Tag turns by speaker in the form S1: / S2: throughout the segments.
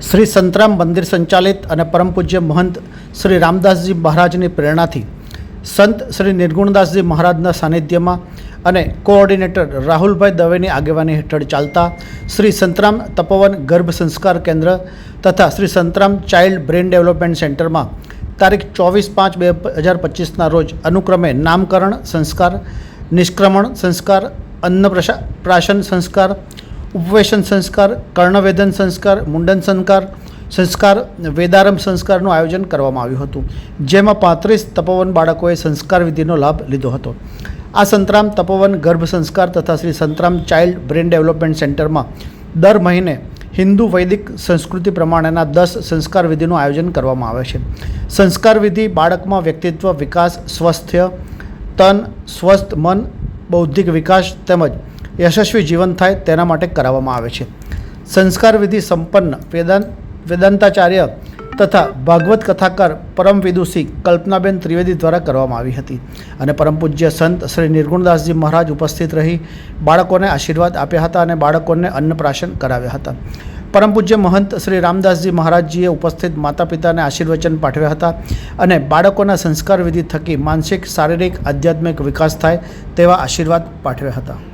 S1: શ્રી સંતરામ મંદિર સંચાલિત અને પરમ પૂજ્ય મહંત શ્રી રામદાસજી મહારાજની પ્રેરણાથી સંત શ્રી નિર્ગુણદાસજી મહારાજના સાનિધ્યમાં અને કોઓર્ડિનેટર રાહુલભાઈ દવેની આગેવાની હેઠળ ચાલતા શ્રી સંતરામ તપોવન ગર્ભ સંસ્કાર કેન્દ્ર તથા Shri Santram child brain development સેન્ટરમાં તારીખ ચોવીસ પાંચ બે હજાર પચીસના રોજ અનુક્રમે નામકરણ સંસ્કાર, નિષ્ક્રમણ સંસ્કાર અન્નપ્રશા પ્રાશન સંસ્કાર ઉપવેશન સંસ્કાર કર્ણવેદન સંસ્કાર, મુંડન સંસ્કાર સંસ્કાર, વેદારંભ સંસ્કારનું આયોજન કરવામાં આવ્યું હતું. જેમાં પાંત્રીસ તપોવન બાળકોએ સંસ્કાર વિધિનો લાભ લીધો હતો. આ સંતરામ તપોવન ગર્ભ સંસ્કાર તથા Shri Santram child brain development સેન્ટરમાં દર મહિને હિન્દુ વૈદિક સંસ્કૃતિ પ્રમાણેના દસ સંસ્કાર વિધિનું આયોજન કરવામાં આવે છે. સંસ્કાર વિધિ બાળકમાં વ્યક્તિત્વ, વિકાસ સ્વસ્થ તન, સ્વસ્થ, મન, બૌદ્ધિક વિકાસ તેમજ યશસ્વી જીવન થાય તેના માટે કરાવવામાં આવે છે. સંસ્કાર વિધિ સંપન્ન વેદાંત વેદાંતાચાર્ય તથા ભાગવત કથાકાર પરમ વિદુષી કલ્પનાબેન ત્રિવેદી દ્વારા કરવામાં આવી હતી અને પરમ પૂજ્ય સંત શ્રી નિર્ગુણદાસજી મહારાજ ઉપસ્થિત રહી બાળકોને આશીર્વાદ આપ્યા હતા અને બાળકોને અન્નપ્રાશન કરાવ્યા હતા. પરમ પૂજ્ય મહંત શ્રી રામદાસજી મહારાજજીએ ઉપસ્થિત માતા પિતાને આશીર્વચન પાઠવ્યા હતા અને બાળકોના સંસ્કાર વિધિ થકી માનસિક, શારીરિક, આધ્યાત્મિક વિકાસ થાય તેવા આશીર્વાદ પાઠવ્યા હતા.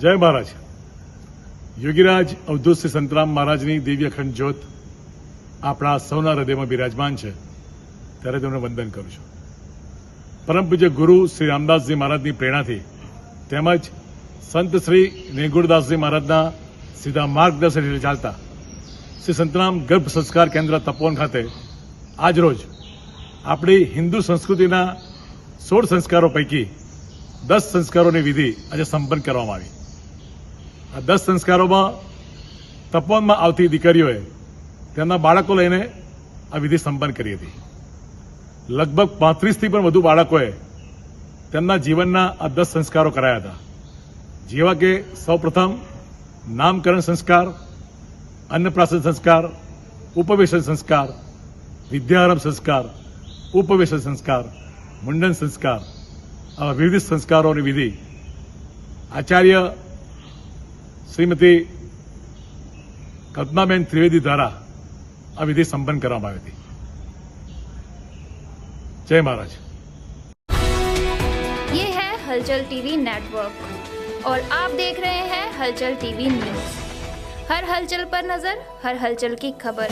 S2: જય મહારાજ. યોગીરાજ અવધૂત શ્રી સંતરામ મહારાજની દિવ્ય અખંડ જ્યોત આપણા સૌના હૃદયમાં બિરાજમાન છે. ત્યારે તેમને વંદન કરું છું. પરમ પૂજ્ય ગુરુ શ્રી રામદાસજી મહારાજની પ્રેરણાથી તેમજ સંત શ્રી નેગુરદાસજી મહારાજના સીધા માર્ગદર્શન હેઠળ ચાલતા શ્રી સંતરામ ગર્ભ સંસ્કાર કેન્દ્ર તપોવન ખાતે આજરોજ આપણી હિન્દુ સંસ્કૃતિના સોળ સંસ્કારો પૈકી દસ સંસ્કારોની વિધિ આજે સંપન્ન કરવામાં આવી. આ દસ સંસ્કારોમાં તપોનમાં આવતી દીકરીઓએ તેમના બાળકો લઈને આ વિધિ સંપન્ન કરી હતી. લગભગ પાંત્રીસથી પણ વધુ બાળકોએ તેમના જીવનના આ દસ સંસ્કારો કરાયા હતા. જેવા કે સૌપ્રથમ નામકરણ સંસ્કાર, અન્નપ્રાશન સંસ્કાર, ઉપવેશન સંસ્કાર, વિદ્યારંભ સંસ્કાર, ઉપવેશન સંસ્કાર, મુંડન સંસ્કાર વિવિધ સંસ્કારોની વિધિ આચાર્ય શ્રીમતી કલ્પનાબેન ત્રિવેદી દ્વારા આ વિધિ સંપન્ન કરવામાં આવી હતી જય મહારાજ
S3: ये है हलचल टीवी नेटवर्क और आप देख रहे हैं हलचल टीवी न्यूज हर हलचल पर नजर हर हलचल की खबर